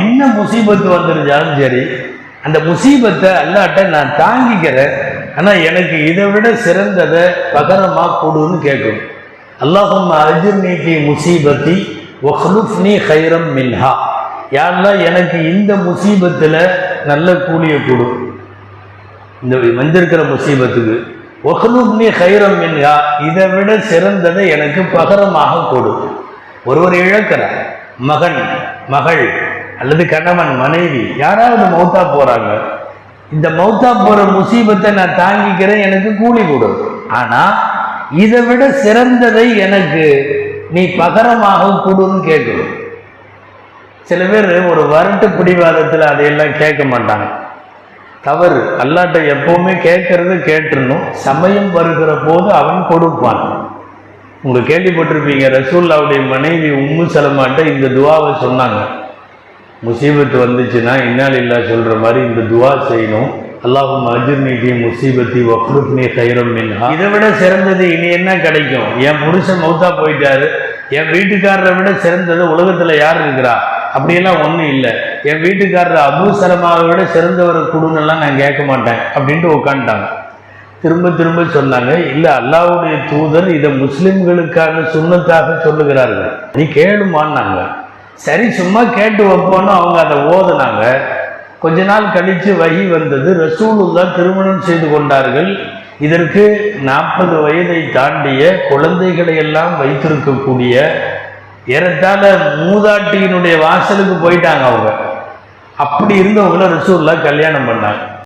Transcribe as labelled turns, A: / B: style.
A: என்ன முசீபத்து வந்துருந்தாலும் சரி அந்த முசீபத்தை அல்லாட்ட நான் தாங்கிக்கிறேன். ஆனால் எனக்கு இதை விட சிறந்ததை பகரமாக கொடுன்னு கேட்கணும் அல்லாஹும் அஜுர்னி முசீபத்தி ஒஹ்லுஃப்னி ஹைரம் மின்ஹா. யாரெல்லாம் எனக்கு இந்த முசீபத்தில் நல்ல கூலியை கொடு. இந்த வந்திருக்கிற முசீபத்துக்கு ஒஹ்லுப்னி ஹைரம் மின்ஹா இதை விட சிறந்ததை எனக்கு பகரமாக கொடு. ஒருவர் இழக்கிறார். மகன் மகள் அல்லது கணவன் மனைவி யாராவது மௌத்தா போறாங்க இந்த மௌத்தா போற முசீபத்தை நான் தாங்கிக்கிறேன் எனக்கு கூலி கொடு. ஆனா இதை விட சிறந்ததை எனக்கு நீ பகரமாக கொடுன்னு கேட்கணும் சில பேர் ஒரு வரட்டு பிடிவாதத்தில் அதையெல்லாம் கேட்க மாட்டாங்க. தவறு. அல்லாட்ட எப்பவுமே கேட்கறது கேட்டுருணும் சமயம் வருகிற போது அவன் கொடுப்பான். உங்களுக்கு கேள்விப்பட்டிருப்பீங்க ரசூல்லாவுடைய மனைவி உம்மு சலமாட்ட இந்த துவாவை சொன்னாங்க. முசீபத்து வந்துச்சுன்னா இன்னால் இல்லா சொல்கிற மாதிரி இந்த துவா செய்யணும். அல்லாஹும் அஜுர்னி முசீபத்தி வக்ருப்னி கைரம் மின்ஹா. இதை விட சிறந்தது இனி என்ன கிடைக்கும்? என் புருஷன் மௌத்தா போயிட்டாரு. என் வீட்டுக்காரரை விட சிறந்தது உலகத்தில் யார் இருக்கிறா? அப்படியெல்லாம் ஒன்றும் இல்லை. என் வீட்டுக்காரர் அபு சலமாவை விட சிறந்தவர் கொடுன்னெல்லாம் நான் கேட்க மாட்டேன் அப்படின்ட்டு உட்காந்துட்டாங்க திரும்ப திரும்ப சொன்னாங்க இல்லை அல்லாஹ்வுடைய தூதர் இதை முஸ்லிம்களுக்கான சுண்ணத்தாக சொல்லுகிறார்கள். நீ கேளுமான்னாங்க. சரி சும்மா கேட்டு வைப்போன்னு அவங்க அதை ஓதுனாங்க. கொஞ்ச நாள் கழித்து வகி வந்தது. ரசூலுல்லா திருமணம் செய்து கொண்டார்கள். இதற்கு நாற்பது வயதை தாண்டிய குழந்தைகளை எல்லாம் வைத்திருக்கக்கூடிய ஏறத்தாழ மூதாட்டியினுடைய வாசலுக்கு போயிட்டாங்க அவங்க. அப்படி இருந்தவங்கள ரசூல்லா கல்யாணம் பண்ணாங்க.